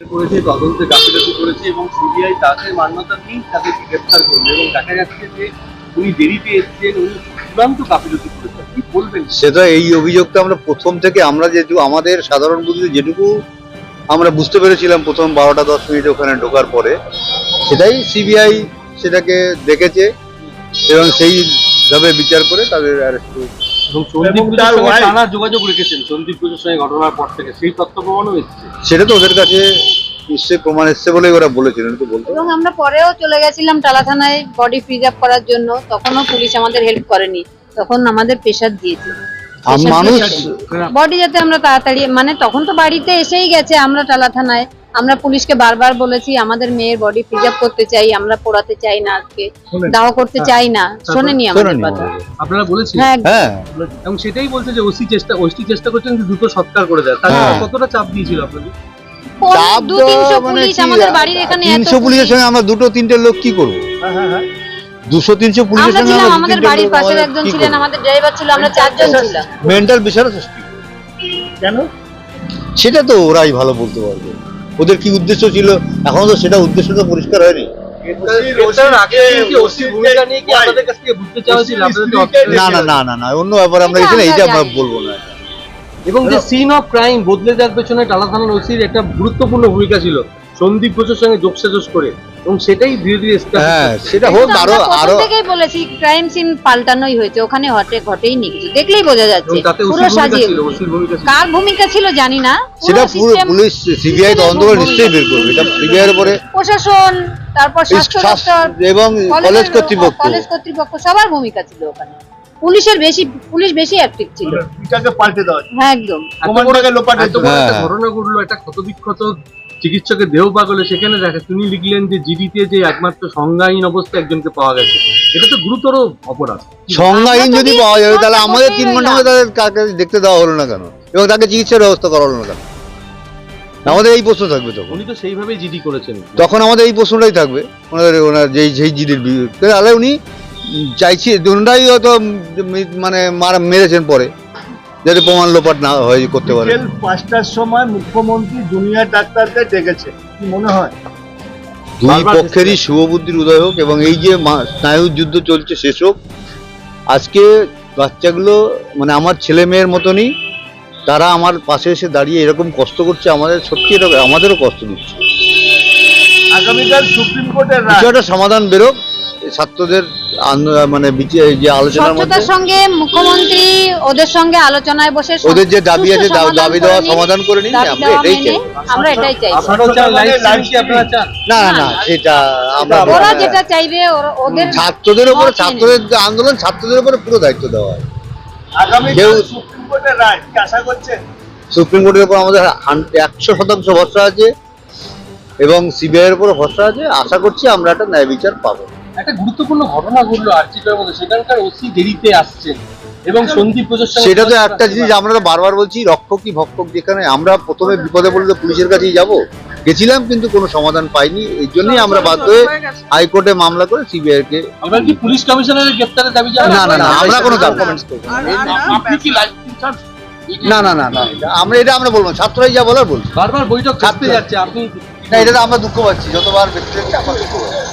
করেছে, তদন্তে গাফিলতি করেছে এবং সিবিআই তাকে মান্যতা নেই তাদেরকে গ্রেপ্তার করবে এবং দেখা যাচ্ছে যে উনি দেরিতে এসেছেন, উনি চূড়ান্ত গাফিলতি করেছেন। কি বলবেন? সেটা এই অভিযোগটা আমরা প্রথম থেকে আমরা যেটুকু, আমাদের সাধারণ বুদ্ধিতে যেটুকু আমরা বুঝতে পেরেছিলাম প্রথম বারোটা দশ মিনিট ওখানে ঢোকার পরে, সেটাই সিবিআই সেটাকে দেখেছে এবং সেইভাবে বিচার করে তাদের অ্যারেস্ট করেছে এবং সন্দীপ পুজোর সঙ্গে টানা যোগাযোগ রেখেছেন। সন্দীপ পুজোর সঙ্গে ঘটনার পর থেকে সেই তথ্য প্রমাণও এসেছে। সেটা তো ওদের কাছে নিশ্চয়ই প্রমাণ এসছে বলেই ওরা বলেছিলেন তো বলতো এবং আমরা পরেও চলে গেছিলাম টালা থানায় বডি প্রিজার্ভ করার জন্য। তখনও পুলিশ আমাদের হেল্প করেনি। তখন আমাদের প্রেশার দিয়েছে মানুষ বডি যাতে আমরা তাড়াতাড়ি মানে তখন তো বাড়িতে এসেই গেছে আমরা টালা থানায়। আমরা পুলিশকে বারবার বলেছি আমাদের মেয়ের বডি প্রিজার্ভ করতে চাই আমরা পোড়াতে চাই না আজকে। দাহ করতে চাই না। শোনেনি আমাদের কথা। আপনারা বলেছেন হ্যাঁ। হ্যাঁ। এবং সেটাই বলছে যে ওসি চেষ্টা ওসি চেষ্টা করছেন যে দ্রুত সৎকার করে দেয়। তাহলে হ্যাঁ। কতটা চাপ দিয়েছিল আপনাদের? চাপ তিনশো মানে পুলিশ আমাদের বাড়ির এখানে এত তিনশো পুলিশের সঙ্গে আমরা দুটো তিনটে লোক কি করব? হ্যাঁ হ্যাঁ হ্যাঁ। দুশো তিনশো পুলিশের সঙ্গে আমাদের বাড়ির পাশের একজন ছিলেন আমাদের ড্রাইভার ছিল আমরা চারজন ছিলাম। মেন্টাল সৃষ্টি। কেন? সেটা তো ওরাই ভালো বলতে পারবে। ওদের কি উদ্দেশ্য ছিল? এখনও তো সেটা উদ্দেশ্য তো পরিষ্কার হয়নি। না না না না না অন্য ব্যাপারে আমরা এইটা বলব না। এবং যে সিন অফ ক্রাইম বদলে যাওয়ার পেছনে টালা থানার ওসির একটা গুরুত্বপূর্ণ ভূমিকা ছিল। সন্দীপ ঘোষের সঙ্গে যোগসাজস করে এবং সেটাই ধীরে হ্যাঁ সেটা হোক আরও আরও থেকেই বলেছি ক্রাইম সিন পাল্টানোই হয়েছে ওখানে হটে ঘটেই নি কিছু। দেখলেই বোঝা যাচ্ছে পুরো সাজিয়ে ছিল ওসির ভূমিকা ছিল। কার ভূমিকা ছিল জানি না সেটা পুরো পুলিশ সিবিআই তদন্ত করে নিশ্চয়ই বের করবে। এটা সিবিআই এর উপরে প্রশাসন তারপর স্বাস্থ্য দপ্তর এবং কলেজ কর্তৃপক্ষ। কলেজ কর্তৃপক্ষ সবার ভূমিকা ছিল ওখানে। পুলিশের বেশি পুলিশ বেশি অ্যাক্টিভ ছিল। এটাকে পাল্টে দেওয়া হ্যাঁ একদম। ঘটনা ঘটলো একটা ক্ষতবিক্ষত চিকিৎসকের দেহ পাগলে সেখানে দেখে তিনি লিখলেন যে জিডিতে যে একমাত্র সংজ্ঞাহীন অবস্থায় একজনকে পাওয়া গেছে। এটা তো গুরুতর অপরাধ। সংজ্ঞাহীন যদি পাওয়া যাবে তাহলে আমাদের তিন ঘণ্টা তাদের কাকে দেখতে দেওয়া হলো না কেন? এবং তাকে চিকিৎসার ব্যবস্থা করা হলো না কেন? আমাদের এই প্রশ্ন থাকবে তখন। উনি তো সেইভাবেই জিডি করেছেন। তখন আমাদের এই প্রশ্নটাই থাকবে। ওনাদের ওনার যেই যেই জিডির বিরুদ্ধে তাহলে উনি চাইছি ওনারাই হয়তো মানে মারা মেরেছেন পরে। যাতে প্রমাণ লোপাট না হয় করতে পারে। পাঁচটার সময় মুখ্যমন্ত্রী জুনিয়র ডাক্তারদের ডেকেছে। কি মনে হয়? দুই পক্ষেরই শুভবুদ্ধির উদয় হোক এবং এই যে মা- স্নায়ুর যুদ্ধ চলছে শেষ হোক। আজকে বাচ্চাগুলো মানে আমার ছেলে মেয়ের মতনই তারা আমার পাশে এসে দাঁড়িয়ে এরকম কষ্ট করছে আমাদের সত্যি এটা আমাদেরও কষ্ট দিচ্ছে। আগামীকাল সুপ্রিম কোর্টের সমাধান বেরোক ছাত্রদের মানে বিচে- যে আলোচনার মধ্যে সঙ্গে মুখ্যমন্ত্রী ওদের সঙ্গে আলোচনায় বসে ওদের যে দাবি আছে দাবি দেওয়া সমাধান করে নিন আমরা এটাই চাই। আমরা এটাই চাই। আপনারাও চান লাইভ live স্ট্রিমিং কি streaming। আপনারা চান। না না না সেটা আমরা ওরা যেটা চাইবে ওদের ছাত্রদের উপরে ছাত্রদের আন্দোলন ছাত্রদের উপরে পুরো দায়িত্ব দেওয়া হয়। কেউ- সুপ্রিম কোর্টের রায় আশা করছেন? সুপ্রিম কোর্টের উপর আমাদের একশো শতাংশ ভরসা আছে এবং সিবিআই এর উপর ভরসা আছে। আশা করছি আমরা একটা ন্যায় বিচার পাবো। একটা গুরুত্বপূর্ণ ঘটনা ঘটলো মধ্যে। সেখানকার ওসি দেরিতে আসছেন এবং সন্দীপ ঘোষের সেটা তো একটা জিনিস আমরা তো বারবার বলছি রক্ষকই ভক্ষক যেখানে আমরা প্রথমে বিপদে পড়লে তো পুলিশের কাছেই যাব। গেছিলাম কিন্তু কোনো সমাধান পাইনি এই জন্যই আমরা বাধ্য হয়ে হাইকোর্টে মামলা করে সিবিআই কে এবার কি পুলিশ কমিশনারের গ্রেপ্তারের দাবি না না না আমরা কোনো দাবি আপনি কি না না না না আমরা এটা আমরা বলব না। ছাত্ররাই যা বলার বলছি। বারবার বৈঠক ছাড়তে যাচ্ছে আপনি না এটা তো আমরা দুঃখ পাচ্ছি যতবার ব্যক্তি আমরা দুঃখ পাচ্ছি।